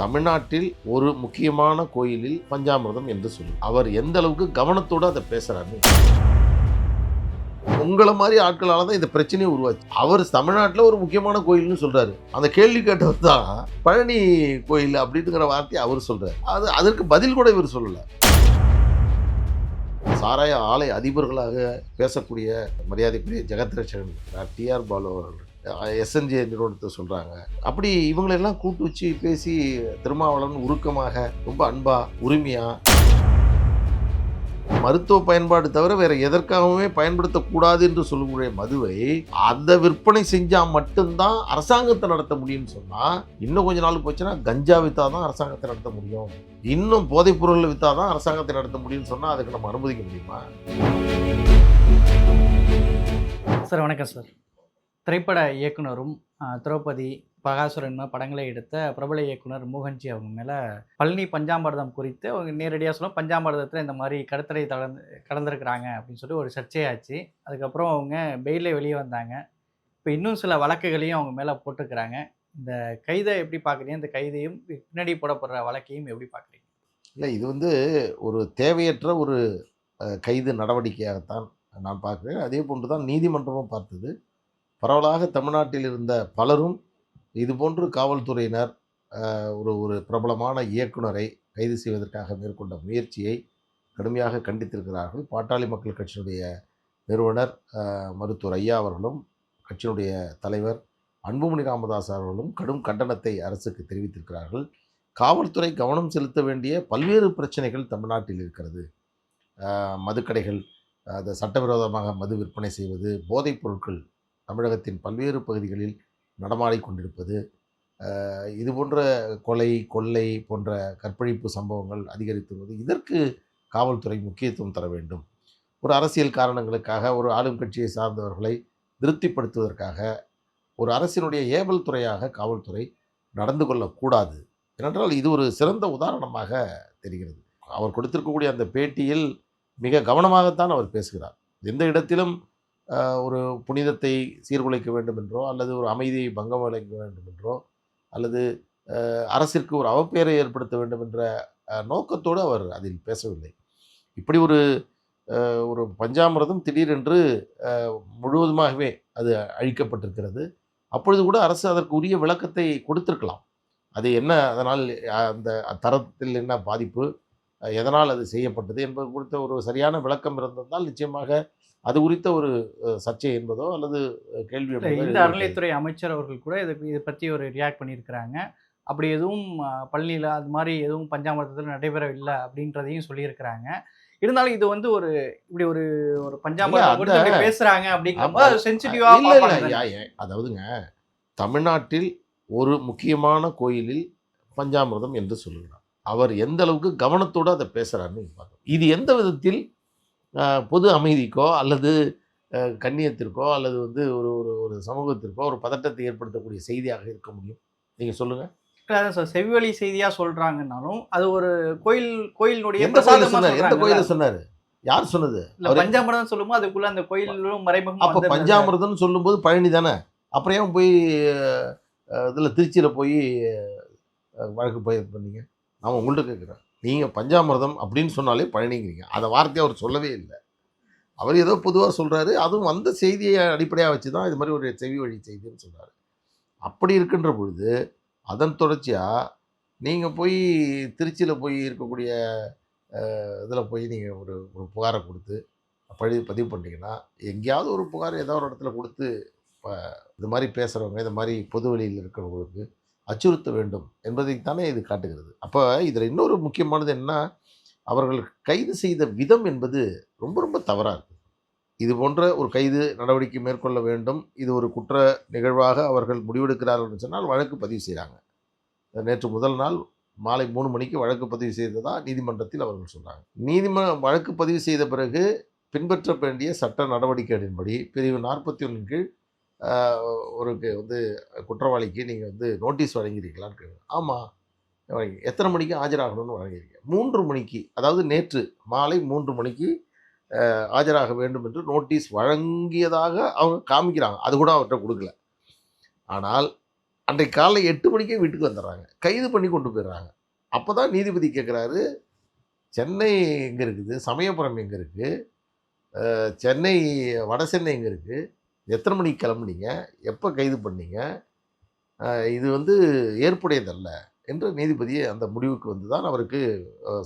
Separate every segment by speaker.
Speaker 1: தமிழ்நாட்டில் ஒரு முக்கியமான கோயிலில் பஞ்சாமிரதம் என்று சொல்லு. அவர் எந்த அளவுக்கு கவனத்தோடு அதை பேசுகிறாரு உங்களை மாதிரி ஆட்களால தான் இந்த பிரச்சனையே உருவாச்சு. அவர் தமிழ்நாட்டில் ஒரு முக்கியமான கோயில்னு சொல்றாரு. அந்த கேள்வி கேட்டவர் தான் பழனி கோயில் அப்படிங்கிற வார்த்தையை அவர் சொல்றாரு. அது அதற்கு பதில் கூட இவர் சொல்லலை. சாராய ஆலை அதிபர்களாக பேசக்கூடிய மரியாதைக்குரிய ஜெகத்ரட்சகன் டிஆர் பாலு அவர்கள் எஸ்என்ஜே நிறுவனத்தை சொல்கிறாங்க அப்படி இவங்களெல்லாம் கூட்டு வச்சு பேசி திருமாவளவன் உருக்கமாக ரொம்ப அன்பா உரிமையாக மருத்துவ பயன்பாடு தவிர வேற எதற்காகவுமே பயன்படுத்தக்கூடாது என்று சொல்லக்கூடிய மதுவை அந்த விற்பனை செஞ்சா மட்டும்தான் அரசாங்கத்தை நடத்த முடியும்னு சொன்னா இன்னும் கொஞ்ச நாள் போச்சுன்னா கஞ்சா வித்தா தான் அரசாங்கத்தை நடத்த முடியும். இன்னும் போதைப் பொருள் வித்தா தான் அரசாங்கத்தை நடத்த முடியும்னு சொன்னா அதுக்கு நம்ம அனுமதிக்க முடியுமா?
Speaker 2: சார் வணக்கம் சார். திரைப்பட இயக்குனரும் திரௌபதி பகாசுரன் படங்களை எடுத்த பிரபல இயக்குனர் மோகன்ஜி அவங்க மேலே பழனி பஞ்சாமிரதம் குறித்து அவங்க நேரடியாக சொல்லும் பஞ்சாமிர்தத்தில் இந்த மாதிரி கடத்தலை கலந்து கடந்திருக்கிறாங்க அப்படின்னு சொல்லி ஒரு சர்ச்சையாச்சு. அதுக்கப்புறம் அவங்க பெயிலே வெளியே வந்தாங்க. இப்போ இன்னும் சில வழக்குகளையும் அவங்க மேலே போட்டுக்கிறாங்க இந்த கைதை எப்படி பார்க்குறீங்க இந்த கைதையும் பின்னாடி போடப்படுற வழக்கையும் எப்படி பார்க்குறீங்க
Speaker 1: இல்லை இது வந்து ஒரு தேவையற்ற ஒரு கைது நடவடிக்கையாகத்தான் நான் பார்க்குறேன். அதே போன்று தான் நீதிமன்றமும் பார்த்தது. பரவலாக தமிழ்நாட்டில் இருந்த பலரும் இதுபோன்று காவல்துறையினர் ஒரு ஒரு பிரபலமான இயக்குனரை கைது செய்வதற்காக மேற்கொண்ட முயற்சியை கடுமையாக கண்டித்திருக்கிறார்கள். பாட்டாளி மக்கள் கட்சியினுடைய நிறுவனர் மருத்துவர் ஐயா அவர்களும் கட்சியினுடைய தலைவர் அன்புமணி ராமதாஸ் அவர்களும் கடும் கண்டனத்தை அரசுக்கு தெரிவித்திருக்கிறார்கள். காவல்துறை கவனம் செலுத்த வேண்டிய பல்வேறு பிரச்சனைகள் தமிழ்நாட்டில் இருக்கிறது. மதுக்கடைகள் அதை சட்டவிரோதமாக மது விற்பனை செய்வது போதைப் பொருட்கள் தமிழகத்தின் பல்வேறு பகுதிகளில் நடமாடிக்கொண்டிருப்பது இது போன்ற கொலை கொள்ளை போன்ற கற்பழிப்பு சம்பவங்கள் அதிகரித்து வருவது இதற்கு காவல்துறை முக்கியத்துவம் தர வேண்டும். ஒரு அரசியல் காரணங்களுக்காக ஒரு ஆளும் கட்சியை சார்ந்தவர்களை திருப்திப்படுத்துவதற்காக ஒரு அரசினுடைய ஏவல் துறையாக காவல்துறை நடந்து கொள்ளக்கூடாது. ஏனென்றால் இது ஒரு சிறந்த உதாரணமாக தெரிகிறது. அவர் கொடுத்திருக்கக்கூடிய அந்த பேட்டியில் மிக கவனமாகத்தான் அவர் பேசுகிறார். எந்த இடத்திலும் ஒரு புனிதத்தை சீர்குலைக்க வேண்டும் என்றோ அல்லது ஒரு அமைதியை பங்கம் விளைக்க வேண்டும் என்றோ அல்லது அரசிற்கு ஒரு அவப்பெயரை ஏற்படுத்த வேண்டும் என்ற நோக்கத்தோடு அவர் அதில் பேசவில்லை. இப்படி ஒரு ஒரு பஞ்சாமிரதம் திடீரென்று முழுவதுமாகவே அது அழிக்கப்பட்டிருக்கிறது. அப்பொழுது கூட அரசு அதற்கு உரிய விளக்கத்தை கொடுத்திருக்கலாம். அது என்ன அதனால் அந்த தரத்தில் என்ன பாதிப்பு எதனால் அது செய்யப்பட்டது என்பது குறித்த ஒரு சரியான விளக்கம் இருந்திருந்தால் நிச்சயமாக அது குறித்த ஒரு சர்ச்சை என்பதோ அல்லது கேள்வி
Speaker 2: இந்த. அறநிலைத்துறை அமைச்சர் அவர்கள் கூட இதுக்கு இதை பற்றி ஒரு ரியாக்ட் பண்ணியிருக்கிறாங்க அப்படி எதுவும் பழனியில் அது மாதிரி எதுவும் பஞ்சாமிரதத்தில் நடைபெறவில்லை அப்படின்றதையும் சொல்லியிருக்கிறாங்க இருந்தாலும் இது வந்து ஒரு இப்படி ஒரு ஒரு பஞ்சாமிரதம்
Speaker 1: அந்த-
Speaker 2: குறித்து இப்படி பேசுறாங்க
Speaker 1: ஆமா.
Speaker 2: அப்படிங்கும்போது சென்சிட்டிவா
Speaker 1: இல்ல இல்ல யா- யா- அதாவதுங்க தமிழ்நாட்டில் ஒரு முக்கியமான கோயிலில் பஞ்சாமிர்தம் என்று சொல்லுகிறார் அவர் எந்த அளவுக்கு கவனத்தோடு அதை பேசுறாருன்னு பார்க்கணும் இது எந்த விதத்தில் பொது அமைதிக்கோ அல்லது கண்ணியத்திற்கோ அல்லது வந்து ஒரு ஒரு ஒரு சமூகத்திற்கோ ஒரு பதட்டத்தை ஏற்படுத்தக்கூடிய செய்தியாக இருக்க முடியும். நீங்க சொல்லுங்க.
Speaker 2: சார் செவிவழி செய்தியா சொல்றாங்கன்னாலும் அது ஒரு கோயில் கோயிலினுடைய
Speaker 1: எந்த கோயில சொன்னார்? எந்த. கோயில சொன்னாரு? யார் சொன்னது?
Speaker 2: பஞ்சாமிரதம் சொல்லும்போது அதுக்குள்ள அந்த கோயிலும் மறைமுகமா
Speaker 1: அப்போ. பஞ்சாமிர்தம்னு சொல்லும்போது பழனி தானே? அப்புறம் ஏன் போய் இதில் திருச்சியில் போய் வழக்கு போய் இது பண்ணீங்க? நான் உங்கள்கிட்ட கேட்குறேன் நீங்கள் பஞ்சாமிர்தம் அப்படின்னு சொன்னாலே பழனிங்கிறீங்க. அந்த வார்த்தையை அவர் சொல்லவே இல்லை. அவர் ஏதோ பொதுவாக சொல்கிறாரு அதுவும் வந்த செய்தியை அடிப்படையாக வச்சு தான் இது மாதிரி ஒரு செவி வழி செய்தின்னு சொல்கிறாரு அப்படி இருக்கின்ற பொழுது அதன் தொடர்ச்சியாக நீங்கள் போய் திருச்சியில் போய் இருக்கக்கூடிய இதில் போய் நீங்கள் ஒரு ஒரு புகாரை கொடுத்து பழி பதிவு பண்ணிங்கன்னா எங்கேயாவது ஒரு புகார் ஏதோ ஒரு இடத்துல கொடுத்து இப்போ இது மாதிரி பேசுகிறவங்க இந்த மாதிரி பொது வெளியில் இருக்கிறவங்களுக்கு அச்சுறுத்த வேண்டும் என்பதைத்தானே இது காட்டுகிறது. அப்போ இதில் இன்னொரு முக்கியமானது என்ன? அவர்கள் கைது செய்த விதம் என்பது ரொம்ப ரொம்ப தவறாக இருக்குது இது போன்ற ஒரு கைது நடவடிக்கை மேற்கொள்ள வேண்டும். இது ஒரு குற்ற நிகழ்வாக அவர்கள் முடிவெடுக்கிறார்கள் என்று சொன்னால் வழக்கு பதிவு செய்கிறாங்க நேற்று முதல் நாள் மாலை மூணு மணிக்கு வழக்கு பதிவு செய்ததா நீதிமன்றத்தில் அவர்கள் சொல்கிறாங்க நீதிம வழக்கு பதிவு செய்த பிறகு பின்பற்ற வேண்டிய சட்ட நடவடிக்கைகளின்படி பிரிவு நாற்பத்தி ஒன்றின் கீழ் ஒரு வந்து குற்றவாளிக்கு நீங்கள் வந்து நோட்டீஸ் வழங்கியிருக்கீங்களான்னு கேட்குறேன் ஆமாம் வழங்கி எத்தனை மணிக்கு ஆஜராகணும்னு வழங்கியிருக்கீங்க? மூன்று மணிக்கு அதாவது நேற்று மாலை மூன்று மணிக்கு ஆஜராக வேண்டும் என்று நோட்டீஸ் வழங்கியதாக அவங்க காமிக்கிறாங்க. அது கூட அவர்கிட்ட கொடுக்கல. ஆனால் அன்றைக்கு காலைல எட்டு மணிக்கே வீட்டுக்கு வந்துடுறாங்க. கைது பண்ணி கொண்டு போயிடுறாங்க. அப்போ தான் நீதிபதி கேட்குறாரு சென்னை எங்கே இருக்குது? சமயபுரம் எங்கே இருக்குது சென்னை வட சென்னை எங்கே இருக்குது எத்தனை மணிக்கு கிளம்புனீங்க? எப்போ கைது பண்ணீங்க? இது வந்து ஏற்புடையதல்ல என்று நீதிபதி அந்த முடிவுக்கு வந்து தான் அவருக்கு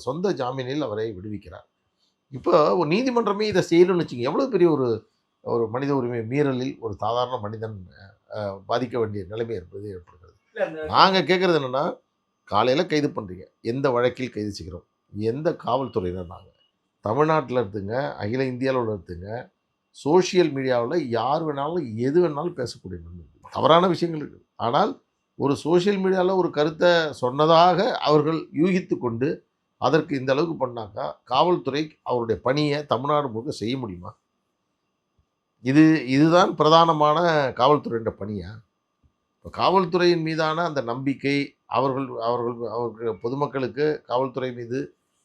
Speaker 1: சொந்த ஜாமீனில் அவரை விடுவிக்கிறார். இப்போ நீதிமன்றமே இதை செய்யணும்னு வச்சுங்க எவ்வளோ பெரிய ஒரு ஒரு மனித உரிமை மீறலில் ஒரு சாதாரண மனிதன் பாதிக்க வேண்டிய நிலைமை இருப்பது ஏற்படுகிறது. நாங்கள் கேட்குறது என்னென்னா காலையில் கைது பண்ணுறீங்க எந்த வழக்கில் கைது செய்கிறோம்? எந்த காவல்துறையினர் நாங்கள் தமிழ்நாட்டில் எடுத்துங்க அகில இந்தியாவில் எடுத்துங்க சோஷியல் மீடியாவில் யார் வேணாலும் எது வேணாலும் பேசக்கூடிய நிலைமை தவறான விஷயங்கள் இருக்குது ஆனால் ஒரு சோஷியல் மீடியாவில் ஒரு கருத்தை சொன்னதாக அவர்கள் யூகித்து கொண்டு அதற்கு இந்த அளவுக்கு பண்ணாக்கா காவல்துறை அவருடைய பணியை தமிழ்நாடு முழுக்க செய்ய முடியுமா? இது இதுதான் பிரதானமான காவல்துறையின் பணியா? இப்போ காவல்துறையின் மீதான அந்த நம்பிக்கை அவர்கள் அவர்கள் அவர்கள் பொதுமக்களுக்கு காவல்துறை மீது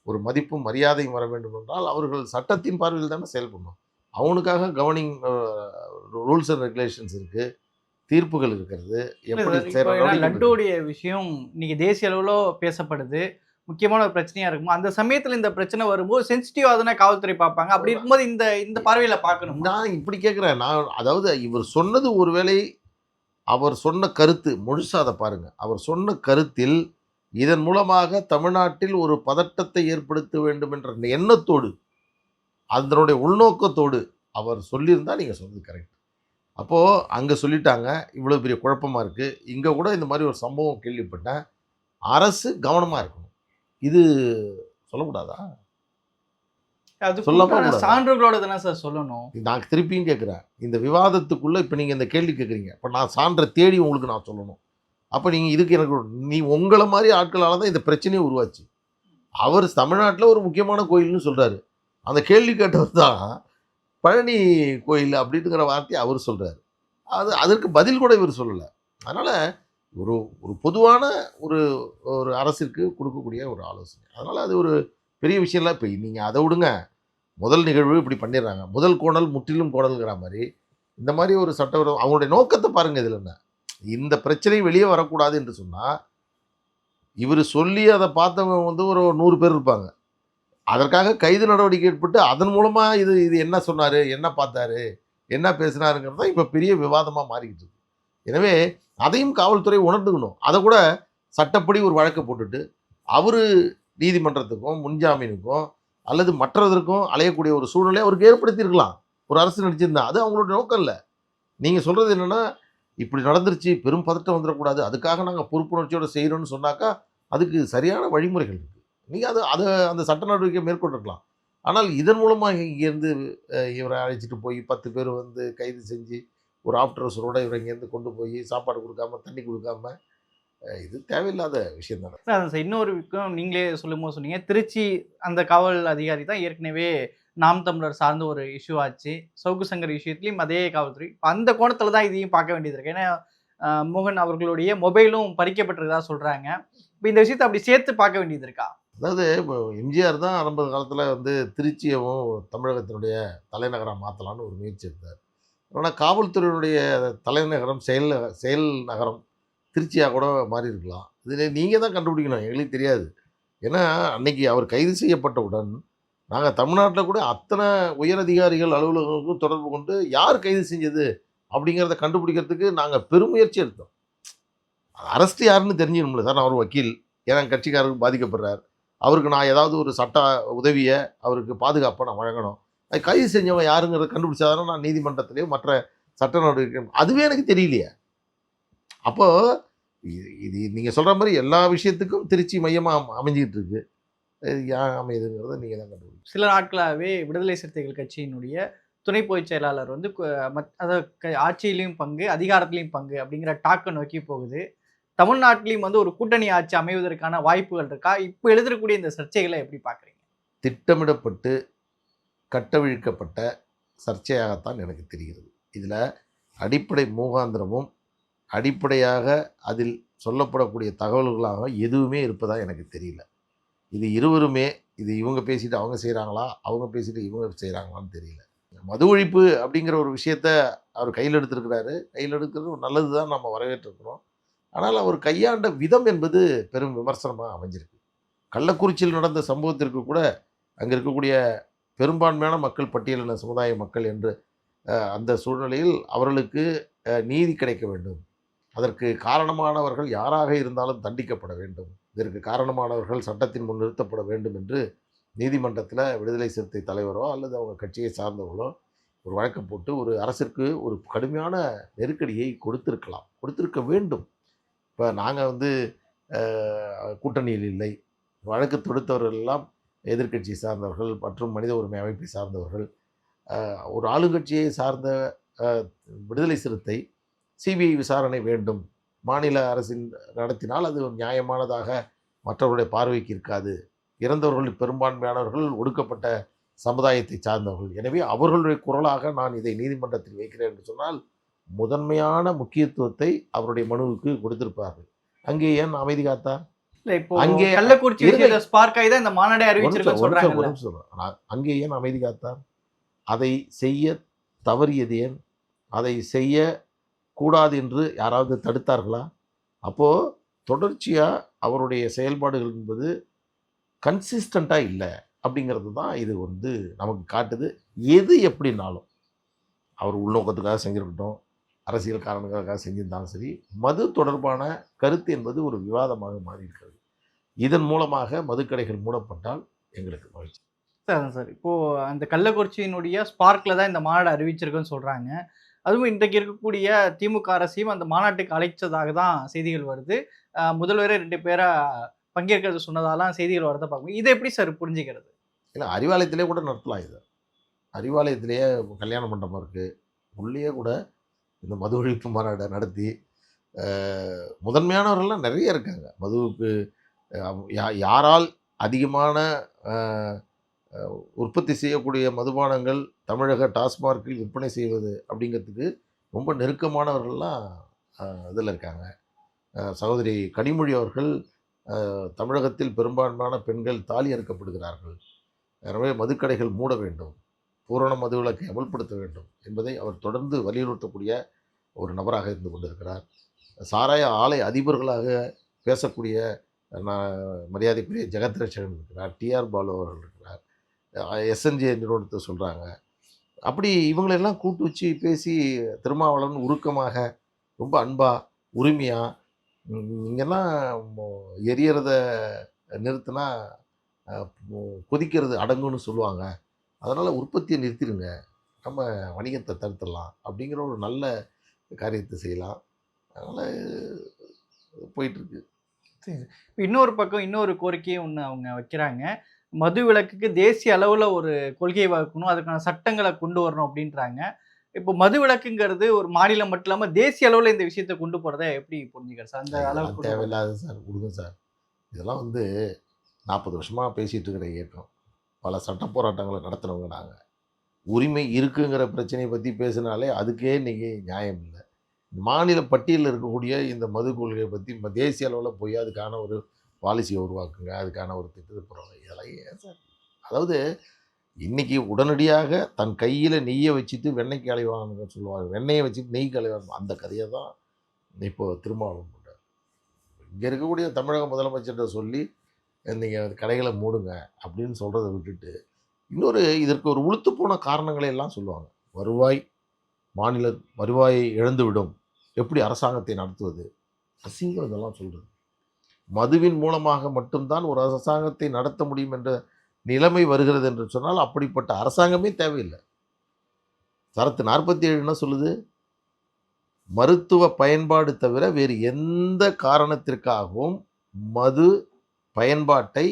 Speaker 1: ஒரு மதிப்பும் மரியாதையும் வர வேண்டும் என்றால் அவர்கள் சட்டத்தின் பார்வையில் தானே செயல்படணும். அவனுக்காக கவர்னிங் ரூல்ஸ் அண்ட் ரெகுலேஷன்ஸ் இருக்குது தீர்ப்புகள் இருக்கிறது. எப்படி
Speaker 2: லட்டுவுடைய விஷயம் இன்னைக்கு தேசிய அளவில் பேசப்படுது. முக்கியமான ஒரு பிரச்சனையா இருக்கும் அந்த சமயத்துல இந்த பிரச்சனை வரும்போது சென்சிட்டிவா தானே காவல்துறை பார்ப்பாங்க. அப்படி இருக்கும்போது இந்த இந்த பார்வையில பார்க்கணும்?
Speaker 1: நான் இப்படி கேட்குறேன் நான் அதாவது இவர் சொன்னது ஒருவேளை அவர் சொன்ன கருத்து முழுசா அதை பாருங்க. அவர் சொன்ன கருத்தில் இதன் மூலமாக தமிழ்நாட்டில் ஒரு பதட்டத்தை ஏற்படுத்த வேண்டும் என்ற எண்ணத்தோடு அதனுடைய உள்நோக்கத்தோடு அவர் சொல்லியிருந்தா நீங்கள் சொன்னது கரெக்ட் அப்போது அங்கே சொல்லிட்டாங்க இவ்வளோ பெரிய குழப்பமாக இருக்குது இங்கே கூட இந்த மாதிரி ஒரு சம்பவம் கேள்விப்பட்டேன். அரசு கவனமாக இருக்கணும். இது சொல்லக்கூடாதா?
Speaker 2: அது
Speaker 1: சொல்லாம கூடாது.
Speaker 2: சான்றுகளோட தானே சார் சொல்லணும்.
Speaker 1: நான் திருப்பியும் கேட்குறேன். இந்த விவாதத்துக்குள்ளே இப்போ நீங்கள் இந்த கேள்வி கேட்குறீங்க. இப்போ நான் சான்றை தேடி உங்களுக்கு நான் சொல்லணும். அப்போ நீங்கள் இதுக்கு எனக்கு நீ உங்களை மாதிரி ஆட்களால் தான் இந்த பிரச்சனையே உருவாச்சு. அவர் தமிழ்நாட்டில் ஒரு முக்கியமான கோயில்னு சொல்கிறாரு அந்த கேள்வி கேட்டவர் தான் பழனி கோயில் அப்படிங்கிற வார்த்தையை அவர் சொல்கிறாரு அது அதற்கு பதில் கூட இவர் சொல்லலை. அதனால் ஒரு ஒரு பொதுவான ஒரு ஒரு அரசிற்கு கொடுக்கக்கூடிய ஒரு ஆலோசனை. அதனால் அது ஒரு பெரிய விஷயம்லாம் இப்போ நீங்கள் அதை விடுங்க. முதல் நிகழ்வு இப்படி பண்ணிடுறாங்க. முதல் கோணல் முற்றிலும் கோணல்ங்கிற மாதிரி. இந்த மாதிரி ஒரு சட்டவிரோதம் அவங்களுடைய நோக்கத்தை பாருங்கள் இதில் என்ன. இந்த பிரச்சனை வெளியே வரக்கூடாது என்று சொன்னால் இவர் சொல்லி அதை பார்த்தவங்க வந்து ஒரு நூறு பேர் இருப்பாங்க. அதற்காக கைது நடவடிக்கை ஏற்பட்டு அதன் மூலமாக இது இது என்ன சொன்னார் என்ன பார்த்தாரு என்ன பேசினாருங்கிறது தான் இப்போ பெரிய விவாதமாக மாறிக்கிட்டு இருக்கு. எனவே அதையும் காவல்துறை உணர்ந்துக்கணும். அதை கூட சட்டப்படி ஒரு வழக்கை போட்டுட்டு அவர் நீதிமன்றத்துக்கும் முன்ஜாமீனுக்கும் அல்லது மற்றதற்கும் அலையக்கூடிய ஒரு சூழ்நிலையை அவருக்கு ஏற்படுத்தியிருக்கலாம். ஒரு அரசு நடிச்சிருந்தா அது அவங்களோட நோக்கம் இல்லை. நீங்கள் சொல்கிறது என்னென்னா இப்படி நடந்துருச்சு பெரும் பதட்டம் வந்துடக்கூடாது அதுக்காக நாங்கள் பொறுப்புணர்ச்சியோடு செய்கிறோன்னு சொன்னாக்கா அதுக்கு சரியான வழிமுறைகள் இருக்குது நீங்கள் அது அதை அந்த சட்ட நடவடிக்கை மேற்கொண்டிருக்கலாம். ஆனால் இதன் மூலமாக இங்கேருந்து இவரை அழைச்சிட்டு போய் பத்து பேர் வந்து கைது செஞ்சு ஒரு ஆஃப்டர் ஹவுஸரோட இவரை இங்கேருந்து கொண்டு போய் சாப்பாடு கொடுக்காம தண்ணி கொடுக்காம இது தேவையில்லாத விஷயம் தானே.
Speaker 2: சார் சார் இன்னொரு விஷயம் நீங்களே சொல்லும்போது சொன்னீங்க. திருச்சி அந்த காவல் அதிகாரி தான் ஏற்கனவே நாம் தமிழர் சார்ந்த ஒரு இஷ்யூ ஆச்சு. சவுக்கு சங்கர் விஷயத்துலையும் அதே காவல்துறை. அந்த கோணத்தில் தான் இதையும் பார்க்க வேண்டியது இருக்குது ஏன்னா மோகன் அவர்களுடைய மொபைலும் பறிக்கப்பட்டிருக்கதா சொல்கிறாங்க இப்போ இந்த விஷயத்தை அப்படி சேர்த்து பார்க்க வேண்டியது இருக்கா?
Speaker 1: அதாவது இப்போ எம்ஜிஆர் தான் ஆரம்ப காலத்தில் வந்து திருச்சியவும் தமிழகத்தினுடைய தலைநகரம் மாற்றலான்னு ஒரு முயற்சி எடுத்தார். ஆனால் காவல்துறையினுடைய தலைநகரம் செயல் செயல் நகரம் திருச்சியாக கூட மாறி இருக்கலாம். இதில் நீங்கள் தான் கண்டுபிடிக்கணும் எங்களுக்கு தெரியாது. ஏன்னா அன்னைக்கு அவர் கைது செய்யப்பட்டவுடன் நாங்கள் தமிழ்நாட்டில் கூட அத்தனை உயர் அதிகாரிகள் அலுவலகங்களுக்கும் தொடர்பு கொண்டு யார் கைது செஞ்சது அப்படிங்கிறத கண்டுபிடிக்கிறதுக்கு நாங்கள் பெருமுயற்சி எடுத்தோம். அரசு யாருன்னு தெரிஞ்சுக்கணும்ல சார். நான் ஒரு வக்கீல். ஏன்னா என் கட்சிக்காரருக்கு பாதிக்கப்படுறார். அவருக்கு நான் ஏதாவது ஒரு சட்ட உதவியை அவருக்கு பாதுகாப்பை நான் வழங்கணும். அது கைது செஞ்சவன் யாருங்கிறத கண்டுபிடிச்சாதானே நான் நீதிமன்றத்திலேயோ மற்ற சட்ட நடவடிக்கை அதுவே எனக்கு தெரியலையே. அப்போது இது இது நீங்கள் சொல்கிற மாதிரி எல்லா விஷயத்துக்கும் திருச்சி மையமாக அமைஞ்சிக்கிட்டு இருக்கு ஏன் அமையுதுங்கிறத நீங்கள் தான் கண்டுபிடிக்கும்
Speaker 2: சில நாட்களாகவே விடுதலை சிறுத்தைகள் கட்சியினுடைய துணை பொதுச் செயலாளர் வந்து மத்- அதாவது க- ஆட்சியிலையும் பங்கு அதிகாரத்திலையும் பங்கு அப்படிங்கிற டாக்கை நோக்கி போகுது. தமிழ்நாட்டிலையும் வந்து ஒரு கூட்டணி ஆட்சி அமைவதற்கான வாய்ப்புகள் இருக்கா? இப்போ எழுதக்கூடிய இந்த சர்ச்சைகளை எப்படி பார்க்குறீங்க?
Speaker 1: திட்டமிடப்பட்டு கட்டவிழ்க்கப்பட்ட சர்ச்சையாகத்தான் எனக்கு தெரிகிறது. இதில் அடிப்படை மூகாந்திரமும் அடிப்படையாக அதில் சொல்லப்படக்கூடிய தகவல்களாக எதுவுமே இருப்பதாக எனக்கு தெரியல. இது இருவருமே இது இவங்க பேசிட்டு அவங்க செய்கிறாங்களா அவங்க பேசிட்டு இவங்க செய்கிறாங்களான்னு தெரியல. மது ஒழிப்பு அப்படிங்கிற ஒரு விஷயத்த அவர் கையில் எடுத்திருக்கிறாரு. கையில் எடுக்கிறது நல்லது தான் நம்ம வரவேற்றிருக்கிறோம். ஆனால் அவர் கையாண்ட விதம் என்பது பெரும் விமர்சனமாக அமைஞ்சிருக்கு. கள்ளக்குறிச்சியில் நடந்த சம்பவத்திற்கு கூட அங்கே இருக்கக்கூடிய பெரும்பான்மையான மக்கள் பட்டியலின சமுதாய மக்கள் என்று அந்த சூழ்நிலையில் அவர்களுக்கு நீதி கிடைக்க வேண்டும். அதற்கு காரணமானவர்கள் யாராக இருந்தாலும் தண்டிக்கப்பட வேண்டும். இதற்கு காரணமானவர்கள் சட்டத்தின் முன் நிறுத்தப்பட வேண்டும் என்று நீதிமன்றத்தில் விடுதலை சிறுத்தை தலைவரோ அல்லது அவங்க கட்சியை சார்ந்தவர்களோ ஒரு வழக்கம் போட்டு ஒரு அரசிற்கு ஒரு கடுமையான நெருக்கடியை கொடுத்திருக்கலாம். கொடுத்திருக்க வேண்டும். இப்போ நாங்கள் வந்து கூட்டணியில் இல்லை. வழக்கு தொடுத்தவர்கள் எல்லாம் எதிர்கட்சி சார்ந்தவர்கள் மற்றும் மனித உரிமை அமைப்பை சார்ந்தவர்கள். ஒரு ஆளுங்கட்சியை சார்ந்த விடுதலை சிறுத்தை சிபிஐ விசாரணை வேண்டும். மாநில அரசின் நடத்தினால் அது நியாயமானதாக மற்றவருடைய பார்வைக்கு இருக்காது. இறந்தவர்கள் பெரும்பான்மையானவர்கள் ஒடுக்கப்பட்ட சமுதாயத்தை சார்ந்தவர்கள். எனவே அவர்களுடைய குரலாக நான் இதை நீதிமன்றத்தில் வைக்கிறேன் என்று சொன்னால் முதன்மையான முக்கியத்துவத்தை அவருடைய மனுவுக்கு கொடுத்திருப்பார்கள். அங்கே ஏன் அமைதி காத்தார்? அங்கே-
Speaker 2: கள்ளக்குறிச்சி ஸ்பார்க் ஆகி தான் இந்த மாநாடே
Speaker 1: சொல்றேன். அங்கே ஏன் அமைதி காத்தார்? அதை செய்ய தவறியது ஏன்? அதை செய்ய கூடாது என்று யாராவது தடுத்தார்களா? அப்போ தொடர்ச்சியா அவருடைய செயல்பாடுகள் என்பது கன்சிஸ்டண்ட்டாக இல்லை அப்படிங்கிறது தான் இது வந்து நமக்கு காட்டுது. எது எப்படினாலும். அவர் உள்நோக்கத்துக்காக செஞ்சிருக்கட்டும். அரசியல் காரணங்களுக்காக செஞ்சிருந்தாலும் சரி மது தொடர்பான கருத்து என்பது ஒரு விவாதமாக மாறி இருக்கிறது இதன் மூலமாக மதுக்கடைகள் மூடப்பட்டால் எங்களுக்கு மகிழ்ச்சி.
Speaker 2: சார் அதான் சார். இப்போ அந்த கள்ளக்குறிச்சியினுடைய ஸ்பார்க்ல தான் இந்த மாநாடு அறிவிச்சிருக்குன்னு சொல்றாங்க. அதுவும் இன்றைக்கு இருக்கக்கூடிய திமுக அரசையும் அந்த மாநாட்டுக்கு அழைச்சதாக தான் செய்திகள் வருது. முதல்வரே ரெண்டு பேரை பங்கேற்கிறது சொன்னதாலாம் செய்திகள் வரதை பார்க்கும் இதை எப்படி சார் புரிஞ்சுக்கிறது?
Speaker 1: ஏன்னா அறிவாலயத்திலே கூட நடத்தலாம் இது. அறிவாலயத்திலேயே கல்யாண மண்டபம் இருக்குது உள்ளேயே கூட இந்த மது ஒழிப்பு மாநாடை நடத்தி முதன்மையானவர்கள்லாம் நிறைய இருக்காங்க. மதுவுக்கு யா- யாரால் அதிகமான உற்பத்தி செய்யக்கூடிய மதுபானங்கள் தமிழக டாஸ்மார்க்கில் விற்பனை செய்வது அப்படிங்கிறதுக்கு ரொம்ப நெருக்கமானவர்கள்லாம் இதில் இருக்காங்க. சகோதரி கனிமொழி அவர்கள் தமிழகத்தில் பெரும்பான்மையான பெண்கள் தாலி அறுக்கப்படுகிறார்கள். எனவே மதுக்கடைகள் மூட வேண்டும். பூரண மதுவிலக்கை அமல்படுத்த வேண்டும் என்பதை அவர் தொடர்ந்து வலியுறுத்தக்கூடிய ஒரு நபராக இருந்து கொண்டிருக்கிறார். சாராய ஆலை அதிபர்களாக பேசக்கூடிய நான் மரியாதைக்குரிய ஜெகத் ரட்சகன் இருக்கிறார் டிஆர் பாலு அவர்கள் இருக்கிறார் எஸ்என்ஜே நிறுவனத்தை சொல்கிறாங்க அப்படி இவங்களெல்லாம் கூட்டு வச்சு பேசி திருமாவளவன் உருக்கமாக ரொம்ப அன்பாக உரிமையாக இங்கெல்லாம் எரியறத நிறுத்தினா கொதிக்கிறது அடங்கும்னு சொல்லுவாங்க. அதனால் உற்பத்தியை நிறுத்திடுங்க. நம்ம வணிகத்தை தடுத்துடலாம். அப்படிங்கிற ஒரு நல்ல காரியத்தை செய்யலாம். அதனால் போயிட்டுருக்கு.
Speaker 2: இப்ப இன்னொரு பக்கம் இன்னொரு கோரிக்கையும் ஒன்று அவங்க வைக்கிறாங்க. மது விலக்குக்கு தேசிய அளவில் ஒரு கொள்கை வகுக்கணும். அதுக்கான சட்டங்களை கொண்டு வரணும் அப்படின்றாங்க. இப்போ மது விலக்குங்கிறது ஒரு மாநிலம் மட்டும் இல்லாமல் தேசிய அளவில் இந்த விஷயத்தை கொண்டு போகிறத எப்படி புரிஞ்சுக்கிறது? சார் அந்த அளவுக்கு.
Speaker 1: தேவையில்லாத சார். கொடுங்க சார். இதெல்லாம் வந்து நாற்பது வருஷமாக பேசிகிட்டு இருக்கிற இயக்கம். பல சட்ட போராட்டங்களை நடத்துனவங்க நாங்கள் உரிமை இருக்குங்கிற பிரச்சனையை பற்றி பேசினாலே அதுக்கே இன்னைக்கு நியாயம் இல்லை. மாநில பட்டியலில் இருக்கக்கூடிய இந்த மது கொள்கையை பற்றி ம- தேசிய அளவில் போய் அதுக்கான ஒரு பாலிசியை உருவாக்குங்க அதுக்கான ஒரு திட்டத்தை போகிறாங்க இதெல்லாம் ஏன் சார்? அதாவது இன்றைக்கி உடனடியாக தன் கையில் நெய்யை வச்சுட்டு வெண்ணெய்க்கு அலைவாங்க சொல்லுவாங்க. வெண்ணெயை வச்சுட்டு நெய் அலைவாங்க அந்த கதையை தான் இப்போது திருமாவளவன் பண்ணுறார் இங்கே இருக்கக்கூடிய தமிழக முதலமைச்சர்கிட்ட சொல்லி நீங்கள் கடைகளை மூடுங்க அப்படின்னு சொல்கிறத விட்டுட்டு இன்னொரு இதற்கு ஒரு உளுத்து போன காரணங்களை எல்லாம் சொல்லுவாங்க. வருவாய் மாநில வருவாயை இழந்துவிடும். எப்படி அரசாங்கத்தை நடத்துவது? அசிங்கம் இதெல்லாம் சொல்கிறது மதுவின் மூலமாக மட்டும்தான் ஒரு அரசாங்கத்தை நடத்த முடியும் என்ற நிலைமை வருகிறது என்று சொன்னால் அப்படிப்பட்ட அரசாங்கமே தேவையில்லை. சரத்து நாற்பத்தி ஏழு என்ன சொல்லுது? மருத்துவ பயன்பாடு தவிர வேறு எந்த காரணத்திற்காகவும் மது பயன்பாட்டை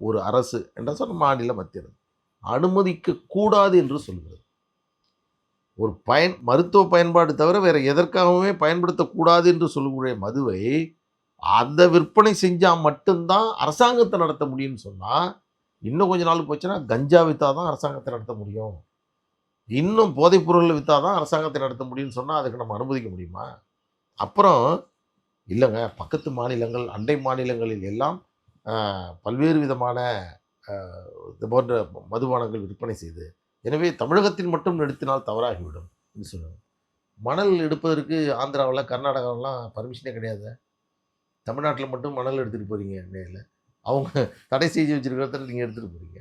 Speaker 1: ஒரு அரசு என்ற சொன்ன மாநில மத்திய அரசு அனுமதிக்க கூடாது என்று சொல்கிறது. ஒரு பயன் மருத்துவ பயன்பாடு தவிர வேறு எதற்காகவுமே பயன்படுத்தக்கூடாது என்று சொல்லக்கூடிய மதுவை அந்த விற்பனை செஞ்சால் மட்டும்தான் அரசாங்கத்தை நடத்த முடியும்னு சொன்னால் இன்னும் கொஞ்ச நாள் போச்சுன்னா கஞ்சா விற்றா தான் அரசாங்கத்தை நடத்த முடியும். இன்னும் போதைப் பொருள் விற்றா தான் அரசாங்கத்தை நடத்த முடியும்னு சொன்னால் அதுக்கு நம்ம அனுமதிக்க முடியுமா? அப்புறம் இல்லைங்க பக்கத்து மாநிலங்கள் அண்டை மாநிலங்களில் எல்லாம் பல்வேறு விதமான இது போன்ற மதுபானங்கள் விற்பனை செய்து எனவே தமிழகத்தில் மட்டும் நிறுத்தினால் தவறாகிவிடும் என்று சொல்லுவாங்க. மணல் எடுப்பதற்கு ஆந்திராவில் கர்நாடகாவெலாம் பர்மிஷனே கிடையாது. தமிழ்நாட்டில் மட்டும் மணல் எடுத்துகிட்டு போகிறீங்க நேரில். அவங்க தடை செய்து வச்சுருக்கிறத நீங்கள் எடுத்துகிட்டு போகிறீங்க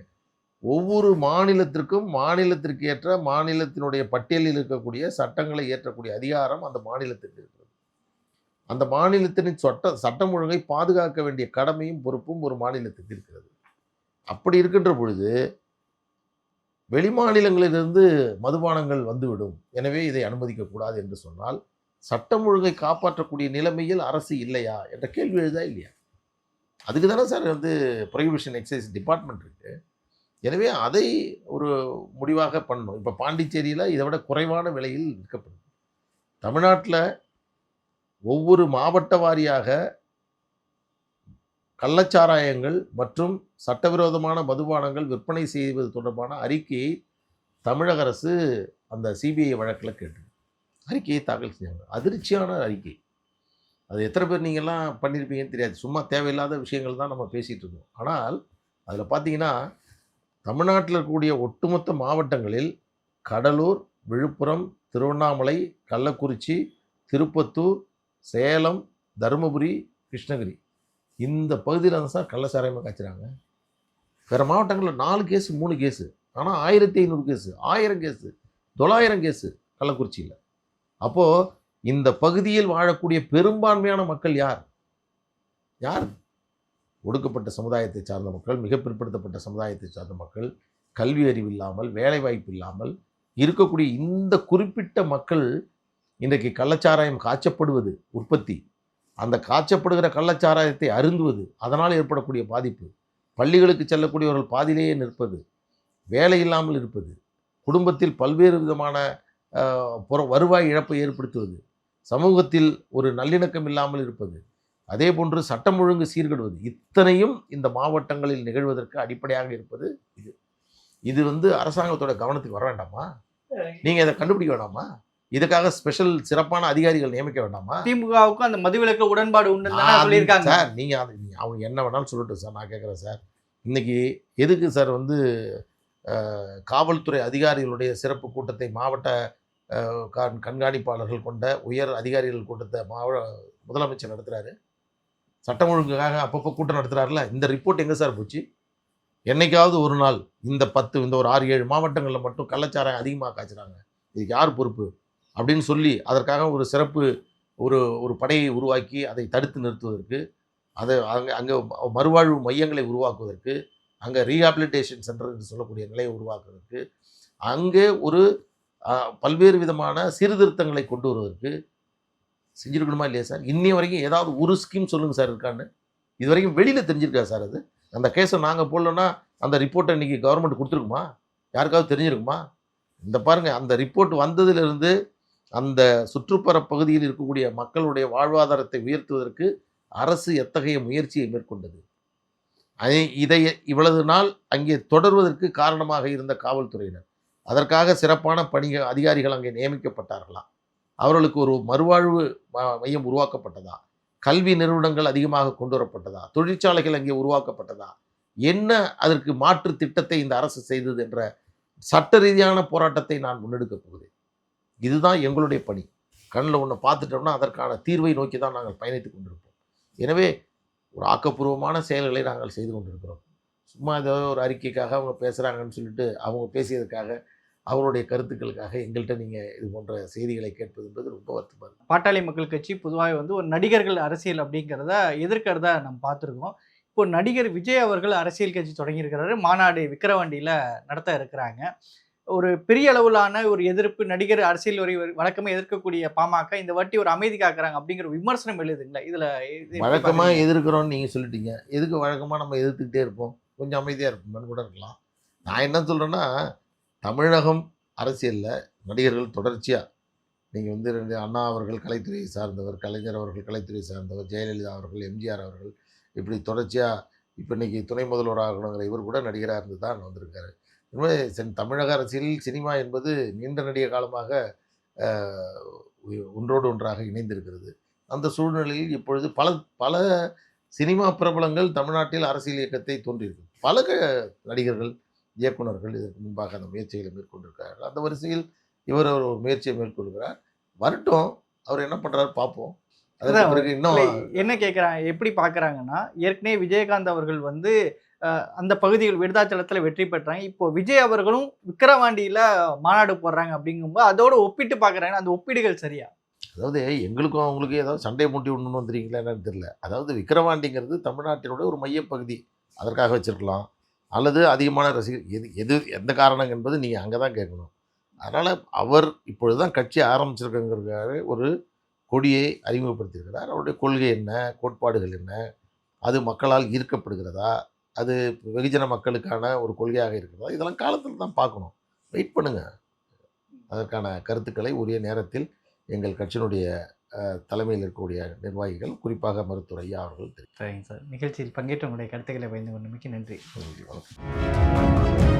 Speaker 1: ஒவ்வொரு மாநிலத்திற்கும் மாநிலத்திற்கு ஏற்ற மாநிலத்தினுடைய பட்டியலில் இருக்கக்கூடிய சட்டங்களை இயற்றக்கூடிய அதிகாரம் அந்த மாநிலத்திற்கு இருக்கிறது அந்த மாநிலத்தின் சட்ட சட்டம் ஒழுங்கை பாதுகாக்க வேண்டிய கடமையும் பொறுப்பும் ஒரு மாநிலத்துக்கு இருக்கிறது. அப்படி இருக்கின்ற பொழுது வெளிமாநிலங்களிலிருந்து மதுபானங்கள் வந்துவிடும். எனவே இதை அனுமதிக்கக்கூடாது என்று சொன்னால் சட்டம் ஒழுங்கை காப்பாற்றக்கூடிய நிலைமையில் அரசு இல்லையா என்ற கேள்வி எழுதா இல்லையா? அதுக்கு தானே சார் வந்து ப்ரொஹிபிஷன் எக்ஸைஸ் டிபார்ட்மெண்ட் இருக்குது எனவே அதை ஒரு முடிவாக பண்ணணும். இப்போ பாண்டிச்சேரியில் இதை விட குறைவான விலையில் விற்கப்படும். தமிழ்நாட்டில் ஒவ்வொரு மாவட்ட வாரியாக கள்ளச்சாராயங்கள் மற்றும் சட்டவிரோதமான மதுபானங்கள் விற்பனை செய்வது தொடர்பான அறிக்கையை தமிழக அரசு அந்த சிபிஐ வழக்கில் கேட்டு அறிக்கையை தாக்கல் செஞ்சாங்க. அதிர்ச்சியான அறிக்கை. அது எத்தனை பேர் நீங்கள்லாம் பண்ணியிருப்பீங்கன்னு தெரியாது. சும்மா தேவையில்லாத விஷயங்கள் தான் நம்ம பேசிகிட்டு இருக்கோம் ஆனால் அதில் பார்த்தீங்கன்னா தமிழ்நாட்டில் இருக்கக்கூடிய ஒட்டுமொத்த மாவட்டங்களில் கடலூர் விழுப்புரம் திருவண்ணாமலை கள்ளக்குறிச்சி திருப்பத்தூர் சேலம் தருமபுரி கிருஷ்ணகிரி. இந்த பகுதியில் தான் சார் கள்ளச்சாராயமாக காய்ச்சிறாங்க. வேறு மாவட்டங்களில் நாலு கேஸு மூணு கேஸு. ஆனால் ஆயிரத்தி ஐநூறு கேஸு ஆயிரம் கேஸு தொள்ளாயிரம் கேஸு கள்ளக்குறிச்சியில். அப்போது இந்த பகுதியில் வாழக்கூடிய பெரும்பான்மையான மக்கள் யார்? யார்? ஒடுக்கப்பட்ட சமுதாயத்தை சார்ந்த மக்கள் மிக பிற்படுத்தப்பட்ட சமுதாயத்தை சார்ந்த மக்கள் கல்வி அறிவு இல்லாமல் வேலைவாய்ப்பு இல்லாமல் இருக்கக்கூடிய இந்த குறிப்பிட்ட மக்கள் இன்றைக்கு கள்ளச்சாராயம் காய்ச்சப்படுவது உற்பத்தி. அந்த காய்ச்சப்படுகிற கள்ளச்சாராயத்தை அருந்துவது அதனால் ஏற்படக்கூடிய பாதிப்பு. பள்ளிகளுக்கு செல்லக்கூடியவர்கள் பாதியிலேயே நிற்பது வேலை இல்லாமல் இருப்பது குடும்பத்தில் பல்வேறு விதமான புற வருவாய் இழப்பை ஏற்படுத்துவது சமூகத்தில் ஒரு நல்லிணக்கம் இல்லாமல் இருப்பது அதே போன்று சட்டம் ஒழுங்கு சீர்கெடுவது இத்தனையும் இந்த மாவட்டங்களில் நிகழ்வதற்கு அடிப்படையாக இருப்பது இது. இது வந்து அரசாங்கத்தோட கவனத்துக்கு வர வேண்டாமா? நீங்கள் இதை கண்டுபிடிக்க வேண்டாமா? இதுக்காக ஸ்பெஷல் சிறப்பான அதிகாரிகள் நியமிக்க வேண்டாமா?
Speaker 2: திமுகவுக்கும் அந்த மதுவிலக்கு உடன்பாடு
Speaker 1: நான்
Speaker 2: சொல்லியிருக்காங்க.
Speaker 1: சார் நீங்கள் அது அவங்க என்ன வேணாலும் சொல்லட்டும் சார் நான் கேட்குறேன் சார். இன்னைக்கு எதுக்கு சார் வந்து காவல்துறை அதிகாரிகளுடைய சிறப்பு கூட்டத்தை மாவட்ட கண்- கண்காணிப்பாளர்கள் கொண்ட உயர் அதிகாரிகள் கூட்டத்தை மாவ முதலமைச்சர் நடத்துகிறாரு சட்டம் ஒழுங்குக்காக அப்பப்போ கூட்டம் நடத்துகிறாருல இந்த ரிப்போர்ட் எங்கே சார் போச்சு? என்னைக்காவது ஒரு நாள் இந்த பத்து இந்த ஒரு ஆறு ஏழு மாவட்டங்களில் மட்டும் கள்ளச்சாராயம் அதிகமாக காய்ச்சுறாங்க. இதுக்கு யார் பொறுப்பு? அப்படின்னு சொல்லி அதற்காக ஒரு சிறப்பு ஒரு ஒரு படையை உருவாக்கி அதை தடுத்து நிறுத்துவதற்கு அதை அங்கே அங்கே மறுவாழ்வு மையங்களை உருவாக்குவதற்கு அங்கே ரீஹாபிலிட்டேஷன் சென்டர் என்று சொல்லக்கூடிய நிலையை உருவாக்குவதற்கு அங்கே ஒரு பல்வேறு விதமான சீர்திருத்தங்களை கொண்டு வருவதற்கு செஞ்சுருக்கணுமா இல்லையா சார்? இன்னி வரைக்கும் ஏதாவது ஒரு ஸ்கீம் சொல்லுங்கள் சார் இருக்கான்னு. இது வரைக்கும் வெளியில் தெரிஞ்சிருக்கா சார் அது? அந்த கேஸை நாங்கள் போடலன்னா அந்த ரிப்போர்ட்டை இன்றைக்கி கவர்மெண்ட் கொடுத்துருக்குமா? யாருக்காவது தெரிஞ்சிருக்குமா? இந்த பாருங்கள் அந்த ரிப்போர்ட் வந்ததிலிருந்து அந்த சுற்றுப்புற பகுதியில் இருக்கக்கூடிய மக்களுடைய வாழ்வாதாரத்தை உயர்த்துவதற்கு அரசு எத்தகைய முயற்சியை மேற்கொண்டது? அதை இதை இவ்வளவு நாள் அங்கே தொடர்வதற்கு காரணமாக இருந்த காவல்துறையினர் அதற்காக சிறப்பான பணிக அதிகாரிகள் அங்கே நியமிக்கப்பட்டார்களா? அவர்களுக்கு ஒரு மறுவாழ்வு ம- மையம் உருவாக்கப்பட்டதா? கல்வி நிறுவனங்கள் அதிகமாக கொண்டு வரப்பட்டதா? தொழிற்சாலைகள் அங்கே உருவாக்கப்பட்டதா? என்ன அதற்கு மாற்று திட்டத்தை இந்த அரசு செய்தது என்ற சட்ட ரீதியான போராட்டத்தை நான் முன்னெடுக்கப் போகிறேன். இதுதான் எங்களுடைய பணி. கண்ணில் ஒன்று பார்த்துட்டோம்னா அதற்கான தீர்வை நோக்கி தான் நாங்கள் பயணித்து கொண்டிருப்போம். எனவே ஒரு ஆக்கப்பூர்வமான செயல்களை நாங்கள் செய்து கொண்டிருக்கிறோம். சும்மா ஏதோ ஒரு அறிக்கைக்காக அவங்க பேசுகிறாங்கன்னு சொல்லிட்டு அவங்க பேசியதுக்காக அவருடைய கருத்துக்களுக்காக எங்கள்கிட்ட நீங்கள் இது போன்ற செய்திகளை கேட்பது என்பது ரொம்ப வருத்தமாக
Speaker 2: பாட்டாளி மக்கள் கட்சி பொதுவாக வந்து ஒரு நடிகர்கள் அரசியல் அப்படிங்கிறத எதிர்க்கிறதா நம்ம பார்த்துருக்கோம். இப்போ நடிகர் விஜய் அவர்கள் அரசியல் கட்சி தொடங்கியிருக்கிறாரு. மாநாடு விக்கிரவாண்டியில் நடத்த இருக்கிறாங்க. ஒரு பெரிய அளவிலான ஒரு எதிர்ப்பு நடிகர் அரசியல் வரி வழக்கமே எதிர்க்கக்கூடிய பாமக இந்த வாட்டி ஒரு அமைதி காக்குறாங்க அப்படிங்கிற விமர்சனம் எழுதுங்களா இதுல
Speaker 1: வழக்கமாக? எதிர்க்கிறோன்னு நீங்கள் சொல்லிட்டீங்க. எதுக்கு வழக்கமாக நம்ம எதிர்த்துக்கிட்டே இருப்போம்? கொஞ்சம் அமைதியாக இருப்போம்னு கூட இருக்கலாம். நான் என்ன சொல்கிறேன்னா தமிழகம் அரசியலில் நடிகர்கள் தொடர்ச்சியாக நீங்கள் வந்து ரெண்டு அண்ணா அவர்கள் கலைத்துறையை சார்ந்தவர் கலைஞர் அவர்கள் கலைத்துறையை சார்ந்தவர் ஜெயலலிதா அவர்கள் எம்ஜிஆர் அவர்கள் இப்படி தொடர்ச்சியாக இப்போ இன்னைக்கு துணை முதல்வர் ஆகணுங்கிற இவர் கூட நடிகராக இருந்து தான் வந்திருக்காரு. எனவே சென் தமிழக அரசியலில் சினிமா என்பது நீண்ட நெடிய காலமாக ஒன்றோடு ஒன்றாக இணைந்திருக்கிறது. அந்த சூழ்நிலையில் இப்பொழுது பல பல சினிமா பிரபலங்கள் தமிழ்நாட்டில் அரசியல் இயக்கத்தை தோன்றியிருக்கு. பல நடிகர்கள் இயக்குனர்கள் இதற்கு முன்பாக அந்த முயற்சிகளை மேற்கொண்டிருக்கிறார்கள். அந்த வரிசையில் இவர் ஒரு முயற்சியை மேற்கொள்கிறார். வரட்டும் அவர் என்ன பண்ணுறாரு பார்ப்போம் இன்னும்
Speaker 2: என்ன கேட்குறாங்க எப்படி பார்க்குறாங்கன்னா ஏற்கனவே விஜயகாந்த் அவர்கள் வந்து அந்த பகுதிகள் விருதாச்சலத்தில் வெற்றி பெற்றாங்க. இப்போ விஜய் அவர்களும் விக்கிரவாண்டியில் மாநாடு போடுறாங்க அப்படிங்கும்போது அதோட ஒப்பிட்டு பார்க்குறாங்க அந்த ஒப்பீடுகள் சரியா?
Speaker 1: அதாவது எங்களுக்கும் அவங்களுக்கும் ஏதாவது சண்டை மூட்டி விடணும்னு வந்துறீங்களா என்னன்னு தெரியல. அதாவது விக்கிரவாண்டிங்கிறது தமிழ்நாட்டினோட ஒரு மையப்பகுதி. அதற்காக வச்சுருக்கலாம். அல்லது அதிகமான ரசிகர் எது எது எந்த காரணம் என்பது நீங்கள் அங்கே தான் கேட்கணும். அதனால் அவர் இப்பொழுது தான் கட்சி ஆரம்பிச்சிருக்கங்கிறதுக்காக ஒரு கொடியை அறிமுகப்படுத்தியிருக்கிறார். அவருடைய கொள்கை என்ன? கோட்பாடுகள் என்ன? அது மக்களால் ஈர்க்கப்படுகிறதா? அது வெகுஜன மக்களுக்கான ஒரு கொள்கையாக இருக்கிறதா? இதெல்லாம் காலத்தில் தான் பார்க்கணும். வெயிட் பண்ணுங்கள் அதற்கான கருத்துக்களை உரிய நேரத்தில் எங்கள் கட்சியினுடைய தலைமையில் இருக்கக்கூடிய நிர்வாகிகள் குறிப்பாக மருத்துவர் ஐயா அவர்கள் தெரிவித்தார்.
Speaker 2: சரிங்க சார். நிகழ்ச்சியில் பங்கேற்ற உங்களுடைய கருத்துக்களை பயந்து கொண்டு மிக்க நன்றி.
Speaker 1: நன்றி. வணக்கம்.